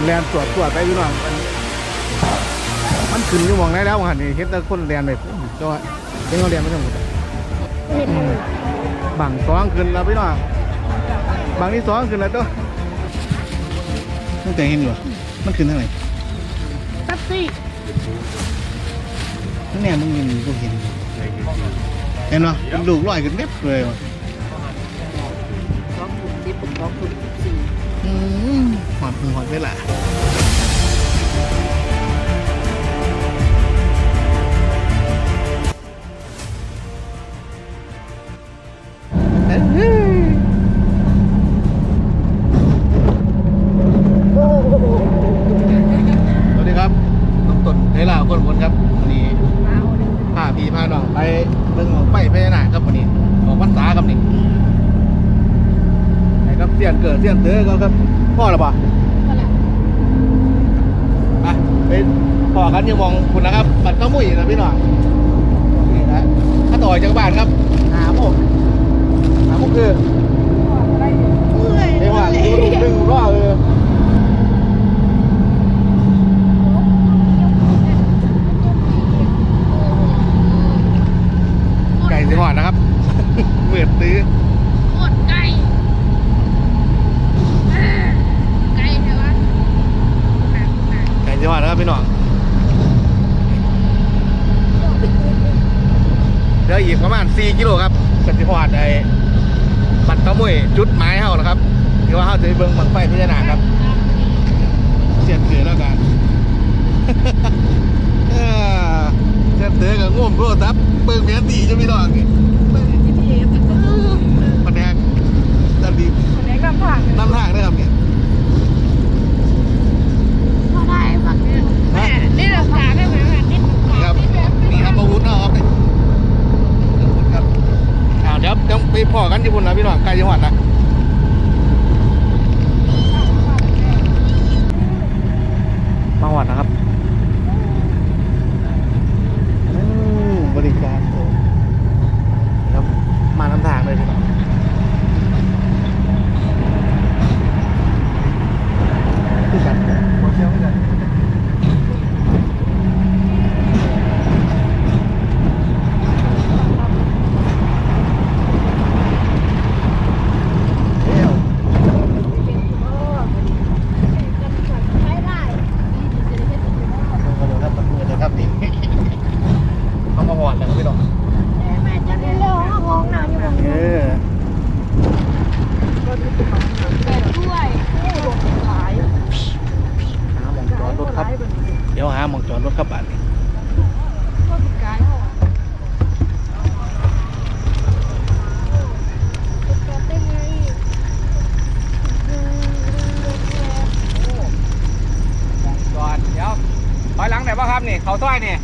คุณคนแลนตรวจตรวจไปพี่น้องมันมันขึ้นอยู่หมองได้แล้วหันนี่เห็นแต่คนแลนไปปุ๊บจ้าเห็นเขาแลนไปทั้งหมดเห็นเลยบังสองขึ้นแล้วพี่น้องบังที่สองขึ้นแล้วตัวตั้งแต่เห็นอยู่มันขึ้นเท่าไหร่แป๊บซี่นั่นแน่มึงยังกูเห็นเห็นปะเป็นลูกลอยขึ้นเม็บเลยว่ะสองถุงสิบสองถุงสี่อืม หอดมือหอดเวละเฮ้ยสวัสดีครับน้องต้นเทล่าคนคนครับวันนี้ มาเอาเลย พาพี่พาน้องไปเบิ่งของไปพญานาคครับวันนี้ออกพรรษาครับนี่ไหนครับเสียนเกิดเสียนเตือก็ครับพ่อหรือเปล่าก็แหละไปพ่อกันอยังมองคุณนะครับ บัตรข้ามุ้ยนะพี่หน้องนี่นะถ้าต่อจากบ้านครับ หาโมกหาโมกคือไรเนี่ยเมื่อยไม่ว่าดูดูดึงรอเออไก่สิหอดนะครับเหมือนตื้อ โคตรไกลเอ้อไกลเถอะวะหนัก หนักไก่สิหอดนะครับพี่น้องเดี๋ยวอีกประมาณ 4 กิโลครับกันสิหอดไอ้บัตรข้ามุ้ยจุดหมายเฮานะครับที่ว่าเฮาจะไปเบิ่งบังไฟพญานาครับเสียนเถือแล้วกันเออเสียนเถือกับง่วมโทรศัพท์เบิ่งแผนที่จะมีดอกนี่ GPS ปะแนงดันดีคนนี้กำผังนำทางได้ครับเนี่ย พอได้บักเนี่ยแม่นี่เราขาได้ไหมแม่นี่ นี่ครับนี่ครับอาวุธเนาะครับนี่อาวุธครับอ้าว เดี๋ยวเดี๋ยวไปพอกันที่พุ่นนะพี่น้องใกล้จังหวัดนะมาหวัดนะครับอืมบริการโอ้ครับมานำทางเลยพี่น้อง คือกันโมเชลคือกันเอ้ว ใช้ได้ มาดูครับมันมือเลยครับนี่เขามาหอดแล้วครับพี่น้อง แม่จะได้เร็วห้องน้ำอยู่ตรง เอ นี้ อ แต่ด้วยโอ้โหหลาย หาหมองจอดรถครับ เดี๋ยวหาหมองจอดรถครับบ้านนี้ ก็ติดกายเหรอติดกายได้ไง จอดเดี๋ยวถอยหลังไหนบ้างครับนี่ เขาต้อยนี่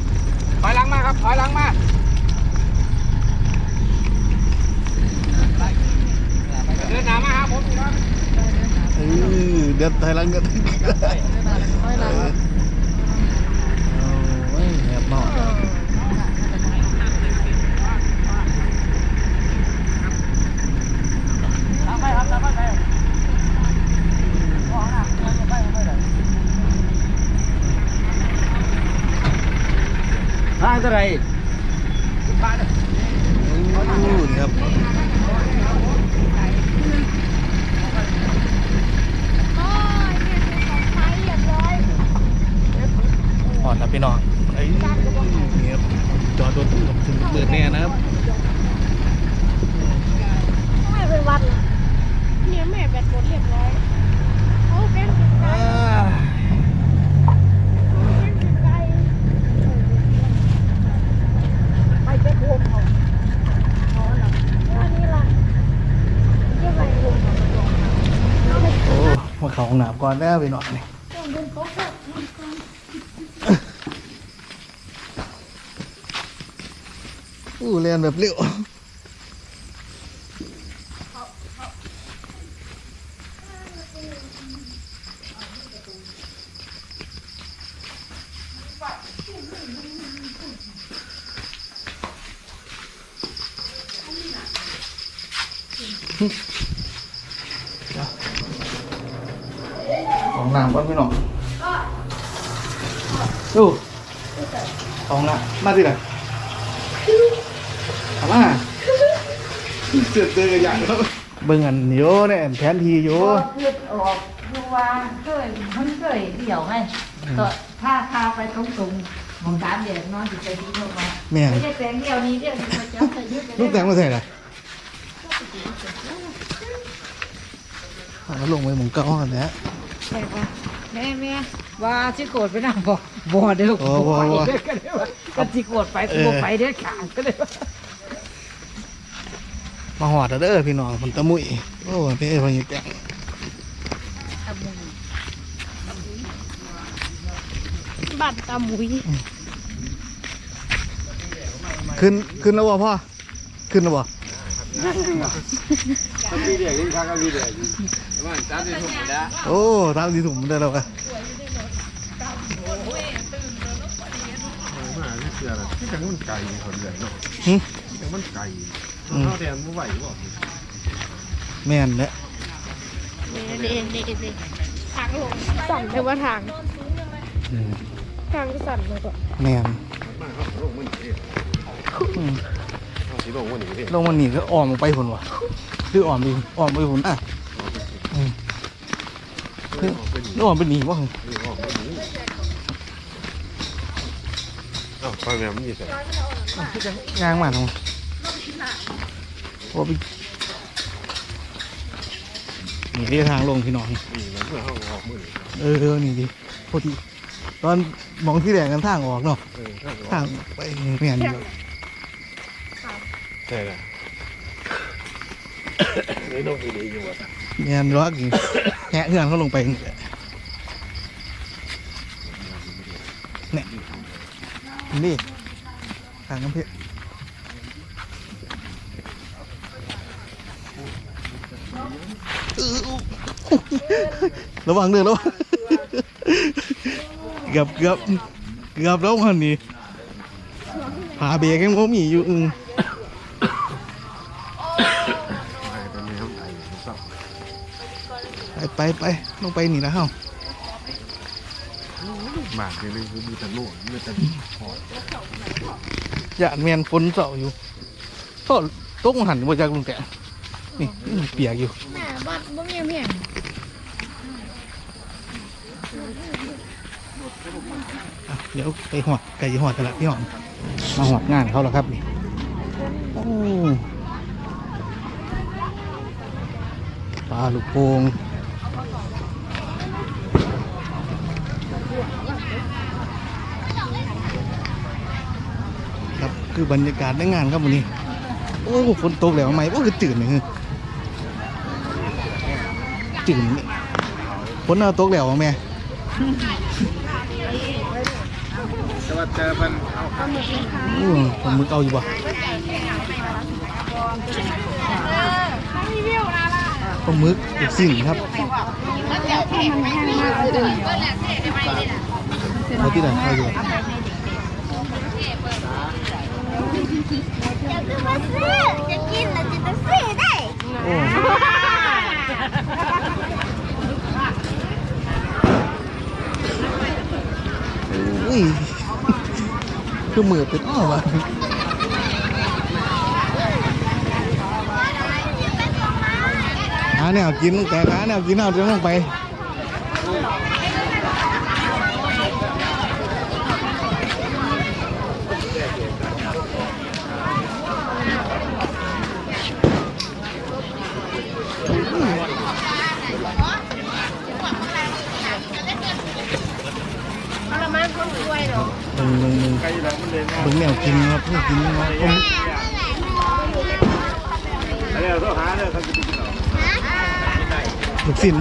ถอยหลังมาครับถอยหลังมาเดินหน้ามาครับผม เออเดินถอยหลังกันไม่ละ โอ้ยแอบนอก ทางเท่าไหร่นี่ครับ หนาำก่อนแล้วพี่น่อยนี่อู้รียนแบบเร็ว嗯。 ของน้ำก่อนพี่น้องดูของละมาสิล่ะเอามาเสือกเจอกันอย่างแล้วเบิ่งอันโยเนี่ยแผนทีโยก็คือออกดูว่าเคยมันเคยเดี่ยวไงก็ถ้าพาไปตรงตรงๆมองตามเดี๋ยวนอนจิตใจดีลงมาแม่นไม่ได้แปลงเดียวนี้เดียวนี้มันจะใส่ยืดกันลูกแตงมาใส่อะไรเอาลงไปหมุงเก้ากันแล้ว แม่ว่าแม่แม่ว่าสิโกรธไปนั่งบอกบ่เด้อโอ้บ่บ่ไปเด้อก็เลยว่าก็สิโกรธไปกูบ่ไปเด้อขาดก็เลยว่ามาหอดแล้วเด้อพี่น้องผมตะมุยโอ้พี่เอ้ยพอยิ่งแตงบัตรตามุยขึ้นขึ้นแล้วบ่พ่อขึ้นแล้วบ่วีเดียยิ่งข้างกับวีเดียยิ่งมั นจ้าที่สุดแล้วโอ้ตามที่ถุงได้แล้วกันมาที่เสือละที่จังมันไก่คนใหญ่เนาะหึจังมันไก่อืมเขาแทนผู้ไหวบ่แม่นแหละสั่นหรือว่าทาง อืมทางก็สั่นเลยก่อนแม่นมาเขาลงมันนี่อืมเขาสิลงมันนี่ลงมันนี่ก็อ้อมออกไปพุ่นวะคืออ้อมไปอ้อมไปพุ่นอะอืม คือนึกอ้อมไปหนีวะอ้าวไปแม่มันยี่สิบยางมาทำไมโอ้ไปนี่เรียทางลงพี่น้องนี่มันเมื่อเขาออกมือเออนี่ดิพอดีตอนมองที่แดงกันทางออกเนาะเออทางไปแม่นอยู่ใช่ละ นี่ลงดีอยู่ว่ะ แม่นรักอยู่แหะเงื่อนเขาลงไปนี่แหละเนี่ยนี่ทางน้ำเพชรเอระวังเด้อระวังเกือบเกือบเกือบแล้วมันนี่พาเบรกยังมีอยู่ ไปไปลงไปนี่นะเฮาหมากนี่คือมีแต่ลูกมีแต่หอดอย่าแมนฝนเสาอยู่โทษตกหันมาจากลุงแตงนี่เปียกอยู่แม่บ้านบ่มีเมียเดี๋ยวไปหอดไก่หอดกันละพี่หอมมาหอดงานเขาแล้วครับนี่ปลาลูกโป่ง ครับคือบรรยากาศในงานครับวันนี้ โอ้ฝนตกแล้วไหมโอ้คือตื่นเลยคือตื่นนี่ฝนเอาตกแล้วแม่แต่ว่าเจอมันเอาอือผมมึกเอาอยู่ป่ะ ปลาหมึกอีกสิ่งครับเอาที่ไหนเอาอยู่จะกินแล้วจะต้องซื้อได้โอ้อุ้ยคือมือเป็นอ้อวะหา แนวกินแต่หาแนวกินเอาเดี๋ยวลงไปเอาละมันคนรวยเหรอมึงมึงมึงไก่แล้วมันเลยเนาะมึงแนวกินครับเพื่อกินเนาะผมอันนี้เราต้อง หาเนี่ยเขา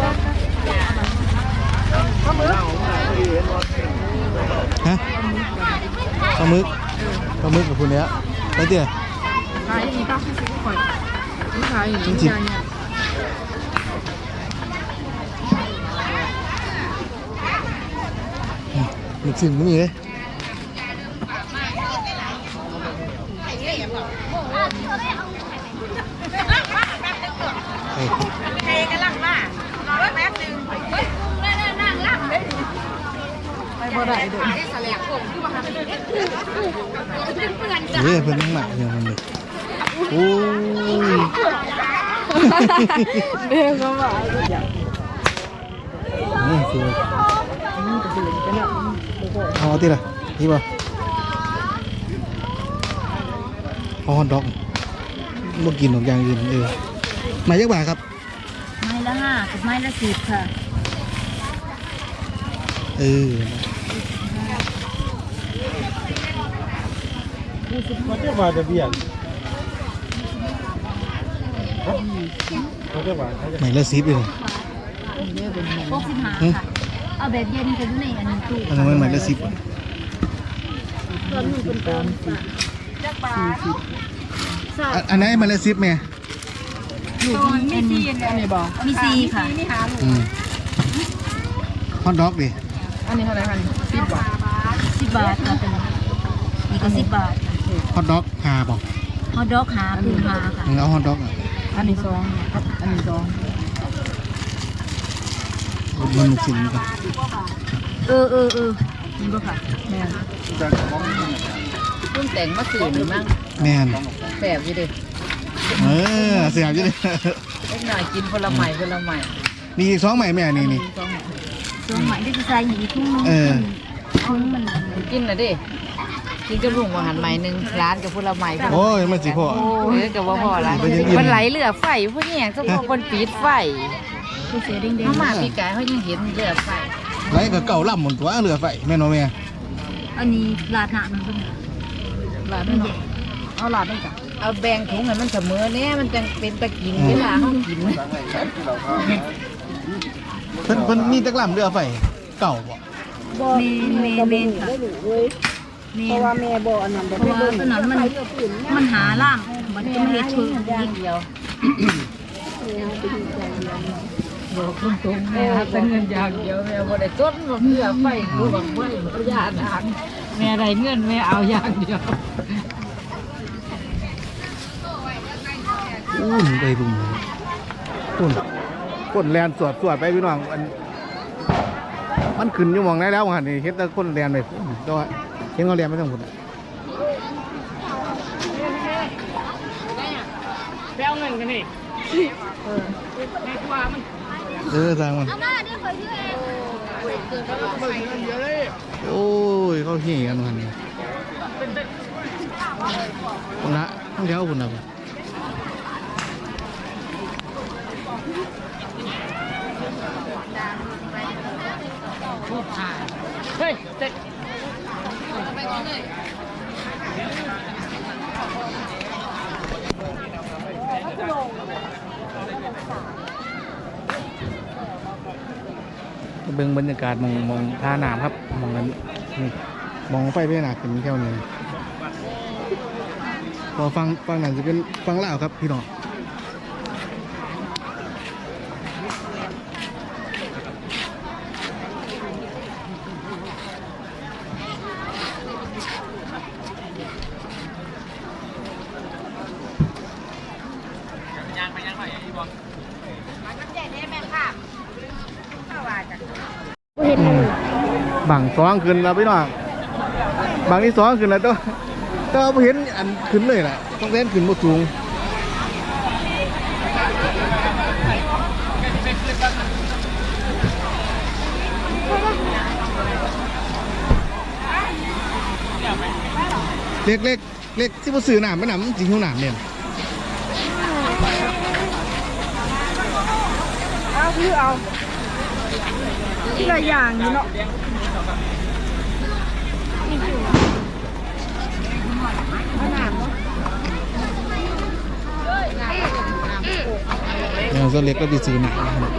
จะกินเราลูกสิ้นปะฮะปลาหมึกปลาหมึกกับคุณเนี้ยไปเตี๋ยขายอีกป่ะข่อยขายอีกจริงๆลูกสิ้นมันมีเลย เทกันลังมารอแป๊บนึงเฮ้ยนั่งนั่งลังเลยไปบ่ได้เด้อแสลงผมคือว่าเพื่อนจ้ะเฮ้ยเพิ่นหนักอย่างมันนี่โอ้ยเด้อก็ว่านี่คือเอาที่ละนี่บ่ฮอดดอกบ่กินดอกอย่างอื่นเออ หมายจักบาทครับ ไม้ละห้ากับไม้ละสิบค่ะเออมันจะมาจะเบียดมันจะมาเขาจะหมายละสิบเลยหกสิบห้าค่ะเอาแบบเย็นกันในอันนี้ตู้อันนั้นมันหมายละสิบอันอันไหนหมายละสิบแม่อ ยู่ที่มีซีอันนี้บอกมีซีค่ะอืมฮอทดอกดิสิบบาทค่ะเป็นนี่ก็สิบบาทฮอทดอกหาบอกฮอทดอกหาปูหาค่ะมึงเอาฮอทดอกอะอันนี้สองอันนี้สองมันลูกชิ้นกันเออเออเออนี่บ่ค่ะแม่เพิ่งแต่งมาสื่อหรือมั้งแม่นแบบอยู่ดิเออ เสียบอยู่ดิเล็กหน่อยกินผลไม้ผลไม้นี่อีกสองใหม่แม่นี่นี่สองใหม่ที่จะใส่อยู่ทุ่งนึงเออทุ่งมันกินนะดิกินกับลุงว่าหันใหม่หนึ่งร้านกับผลไม้โอ้ยมันสิพ่อโอ้ยกับว่าพอละมันยังอิ่มมันไหลเหลือไฟพวกเนี้ยก็พอคนปิดไฟคือเสียแดงๆมาปีกายเขายังเห็นเหลือไฟไรก็เก่าล่ำหมดตัวเหลือไฟแม่นบ่แม่อันนี้ลาดหนามันเป็นลาดไม่เนาะ เอาลาดไม่จ้ะเอาแบ่งถุงให้มันเสมอเนี่ยมันจะเป็นตะกินเวลาเขากินเพิ่นเพิ่นมีแตะกล่ำเรือไฟเก่าบ่เมนเมนเมนค่ะเพราะว่าแม่บอกอันนั้นเพราะว่าอันนั้นมันมันหาล่างมันจะไม่เฮ็ดเพิ่มอย่างเดียวบอกตรงๆแม่เป็นเงินอย่างเดียวแม่บ่ได้จดว่าเพื่อไฟกูบังไว้บ่ยานทางแม่ได้เงินแม่เอาอย่างเดียว อู้หไปบุ่มปุ่นคนแลนสวดสวดไปพี่น้องอันมันขึ้นอยู่มองได้แล้วหันนี่เฮ็ดแต่คนแลนไปพุ่นแต่ว่าเห็นเขาแลนไปทั้องพุ่นไปเอาเงินกันนี่เออทางมันเอามาเดี๋ยวขอยืมเองโอ้ยเขาเหี่กันหันนี่พุ่นละต้องเดี๋ยวพุ่นะ เฮ้ยเจ็ดเบิ่งบรรยากาศมองมองท่าน้ำครับมองนั้นนี่มองไฟพญานาคขึ้นแค่นี้พอฟังฟังนั่นจะเป็นฟังเลาครับพี่น้อง บางสองขึ้นแล้วพี่น้องบางที่สองขึ้นแล้วต้องต้องเห็นอันขึ้นเลยแหละต้องเล่นขึ้นบ่สูงเล็กเล็กเล็กที่บ่ซื้อน้ำไปน้ำมันสิหิวน้ำเนี่ยเอาคือเอาทีละอย่างอยู่เนาะ อย่างส่วนเล็กก็สิซื้อน้ำนะครับ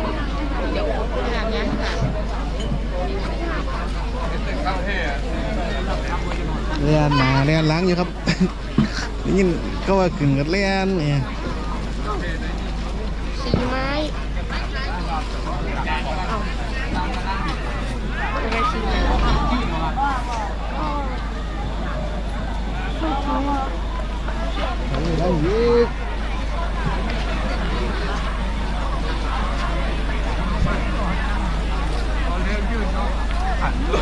เลียนหนาเลียนล้างอยู่ครับได้ยินก็ว่าขึ้นกับเลียนเนี่ยสีไม้เอา ขันลู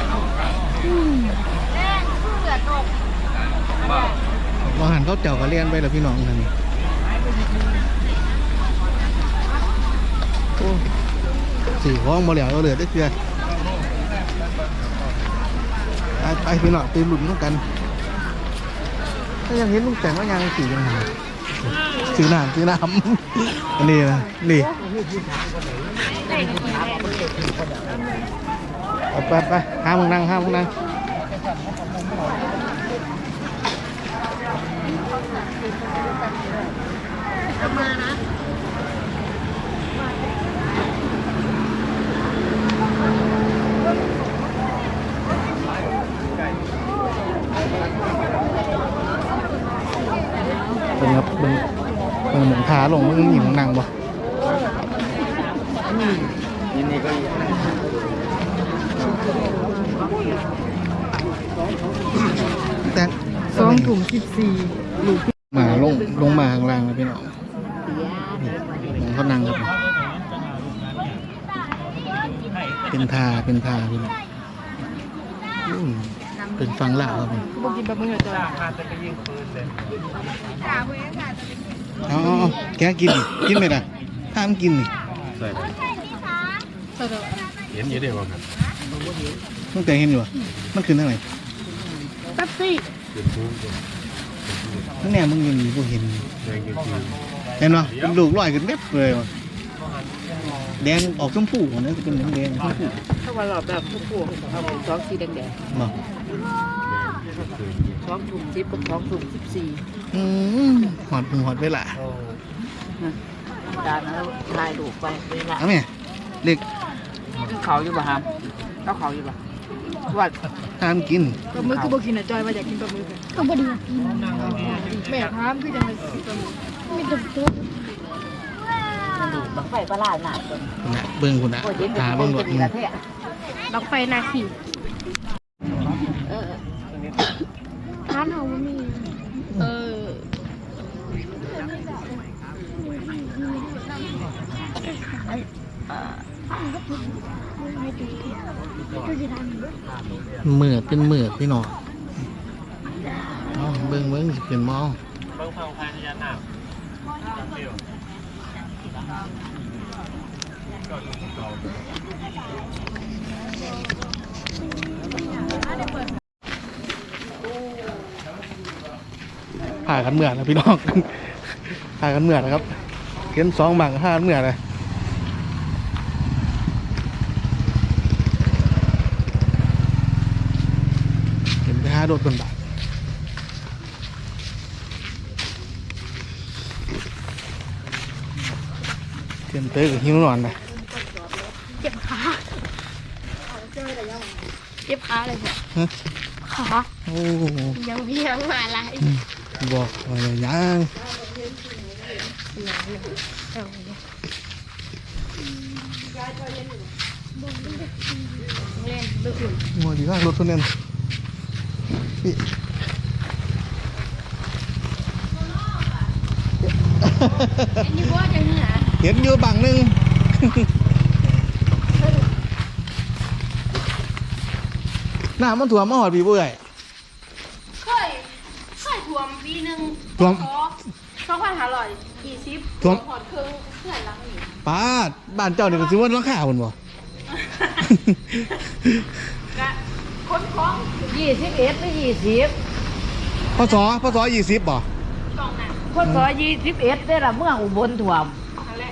มอาหันเขาเจ้ากระเลียนไปแล้วพี่น้องท่านนี้สี่ห้องมาแล้วเราเหลือได้เพื่อไปพี่น้องไปหลุดต้องกันถ้ายังเห็นลุงแต่งก็ยังสี่ยังหาสีน้ำสีน้ำอันนี้นะนี่ ไปไปห้ามมึงนั่งห้ามมึงนั่งเป็นครับเป็นเป็นหมือนขาลงมึงหญิงนั่งบ่ยินดีก็ แต่สองถุงสิบสี่มาลงลงมาข้างล่างแล้วพี่น้องผมเขานั่งครับ เป็นทาเป็นทาพี่น้องอุ้ยเป็นฟังลาวครับผมบ่กินบะหมี่จ้ะเอาเอาเอาแกกินดิกินไหมล่ะถ้ามันกินนี่ใส่เห็นอยู่เดียวครับ ตั้งแต่เห็นอยู่อะมันขึ้นทางไหนแป๊บซี่เป็นทุ่งเป็นนั่นแน่มึงยังมีพวกเห็นแรงจริงเห็นปะเป็นลูกลอยขึ้นเม็ดเลยว่ะแดงออกชมพูอันนี้จะเป็นแดงแดงชมพูถ้าว่าหลอดแบบผู้ผู้เอาเป็นสองสีแดงบอกๆสองถุงสิบกับสองถุงสิบสี่อืมหอดหูหอดเวลาจานแล้วถ่ายรูปไปเวลาเอาไหมเล็กกินเขาอยู่บ่ฮะ ก็เขาอยู่บ่ว่าถ้ามันกินปลาหมึกคือบ่กินอะจอยว่าอยากกินปลาหมึกก็บ่ดีกินแม่ถามคือจังได๋ปลาหมึกมีแต่ตัวบังไฟปลาลาดหนาจนคุณนะเบิ้งคุณนะโอ้ยเห็นหาเบิ่เบิ้งงรถจะมีกระเทะบักไฟนาทีเออร้านเฮาบ่มี เออเห เมื่อเป็นเมื่อพี่น้องเบิ้งเบิ้งสิเป็นมองเบิ้งเผาพานยานาผ่ากันเมื่อนะพี่น้องผ่ากันเมื่อนะครับเขียนสองบังห้าเมื่อนะ เจ็บขาเจ็บขาเลยบ่ฮะขาโอ้ยังเพียงมาหลายบอกอะไรยังเล่นดึกอยู่มัวดีว่ารถคนนั้นพี่อันนี้บ่จังหาเห็นอยู่บังหนึงหน้ามันถ่วมมาหอดพี่เบื่อยเคยเคยท่วมปีหนึงท่วมสองพันห้าร้อยยี่สิบท่วมหอดครึ่งเพื่อนหลังนี่ป้าดบ้านเจ้าเนี่ยก็ซื้อว่าราคาคนบ่กะ คนของยี่สิบเอ็ดหรือยี่สิบพศพศยี่สิบบ่กล่องน่ะคนซอยยี่สิบเอ็ดได้ละเมืองอุบลถ่วมนั่นแหละ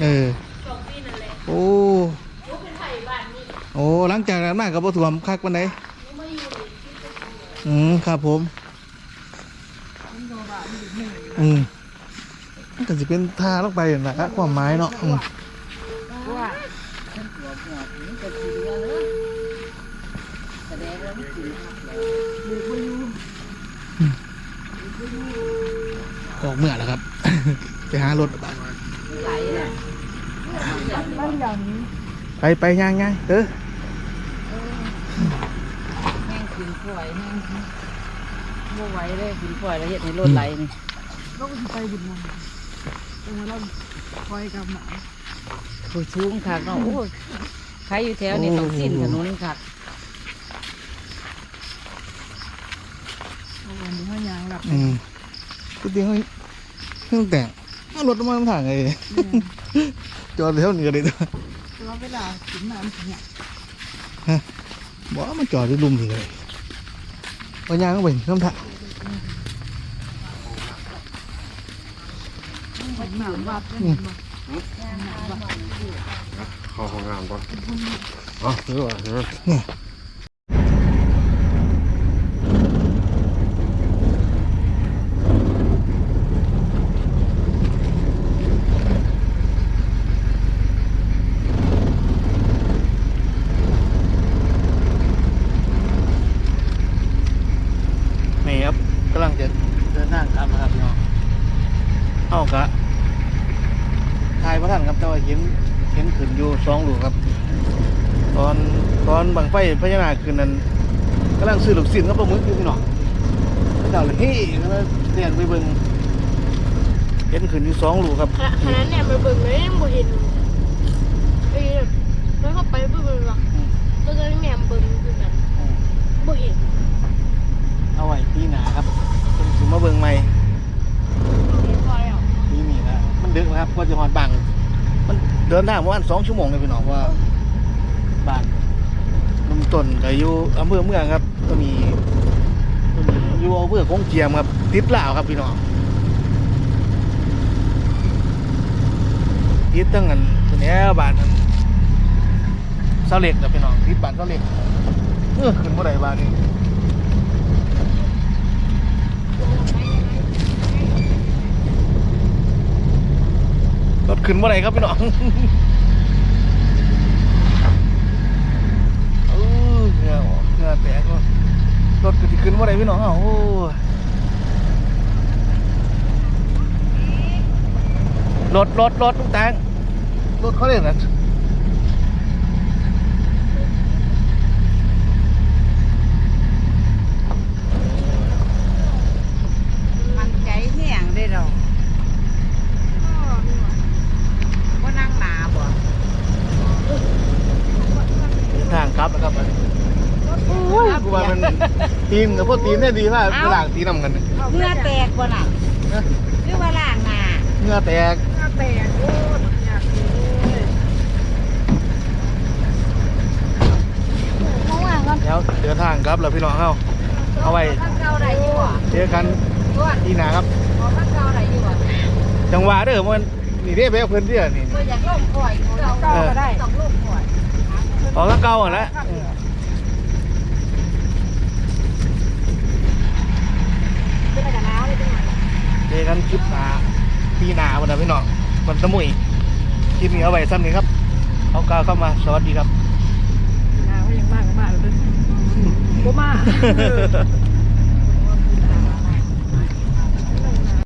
เออกล่องปีนั่นแหละโอ้รู้เป็นไทยบ้านนี่โอ้หลังจากนั้นมากับบ่ถ่วมคักปานใดอืมครับผมอืมมันก็สิเป็นท่าลงไปนั่นล่ะความหมายเนาะอืมว่า ออกเมื่อแล้วครับ ไปหารถบ้านไหลอะไปไปย่างย่างเออแห้งกินป่วยแห้งบ่ไหวเลยกินป่วยแล้วเห็ดให้รถไหลนี่ก็ไปบุญมันจังว่าเราคอยกับหมาผู้สูงคักเนาะโอ้ยใครอยู่แถวนี้ต้องสิ้นถนนคักเอาวันนี้เฮายางหลับอืม กูเตียงเขาเครื่องแต่งเอารถมาทางไงจอดเท่าเหนือเลยตัวตัวเวลากินน้ำเนี่ยบอกว่ามันจอดด้วยลุมเลยเอายางก็ไปเครื่องถ่าน้ำวัดเข้าห้องน้ำก่อนอ๋อคือว่าเออ นี่ครับกำลังจะเดินทางกลับนะครับพี่น้องเอากะทายพระท่านครับแต่ว่าเห็นเห็นขึ้นอยู่สองหลูกครับ ตอนตอนบังไฟพญานา คขึ้นนั้นกำลังซื้อลูกศิษย์กับปลาหมึกอยู่พี่น้องแล้วเดาเลยเฮ้ยก็เลยเรียนไปเบิ่งเห็นขึ้นอยู่สองหลูกครับขณะเนี่ยมันเบิ่งเลยยังบ่เห็นเอ้ยแล้วเข้าไปเบิ่งหรอกแล้วก็แม่เบิ่งคือกันบ่เห็นเอาไว้ปีหนาครับเป็นสิมาเบิ่งใหม่พอแล้วปีนี้นะมันดึกนะครับก็จะฮอดบังมันเดินทางประมาณสองชั่วโมงเลยพี่น้องว่าบ้าน ลมต้นก็อยู่อำเภอเมืองครับตัวนี้ตัวนี้อยู่อำเภอคงเจียมครับ ติดลาวครับพี่น้องติดตั้งกันตัวนี้บ้านนั้นเสาเหล็กนะพี่น้องติดบ้านเสาเหล็กเออขึ้นเมื่อไหร่บ้านนี้รถขึ้นเมื่อไหร่ครับพี่น้อง เออเหงื่อออกเหงื่อ แตกก็รถก็สิขึ้นว่าไรพี่น้องเอ้าโรถรถรถทุกแตงรถเขาเรียกนะมันใจแห้งได้หรอกว่านั่งหนาบ่ทางกลับนะครับ กูว่ามันตีนกับพวกตีนเนี่ยดีมากกูล่างตีนำกันเนี่ยเมื่อแตกบ่น่ะหรือว่าล่างหนาเหงื่อแตกแตกโอ้อยากกินเลยมองว่ากันเดี๋ยวเดินทางกลับแล้วพี่น้องเอ้าเอาไว้ข้างเก่าได้อยู่อะเจอกันตัวที่หนาครับของข้างเก่าได้อยู่อะจังหวะเด้อมันนี่เด้ไปเอาเพิ่นเด้อนี่เมื่ออยากล่มข่อยของเก่าก็ได้ต้องล่มข่อยออกแล้วเก่าอะแล้ว เป็นอะไรกันแล้วเลยจังหวะ เจอกันคลิปหน้าปีหน้าวันนะพี่น้องวันสมุยคลิปนี้เอาไว้ซ้ำนี้ครับเอากาวเข้ามาสวัสดีครับหนาวยังมากก็มากเลยบ่มาเ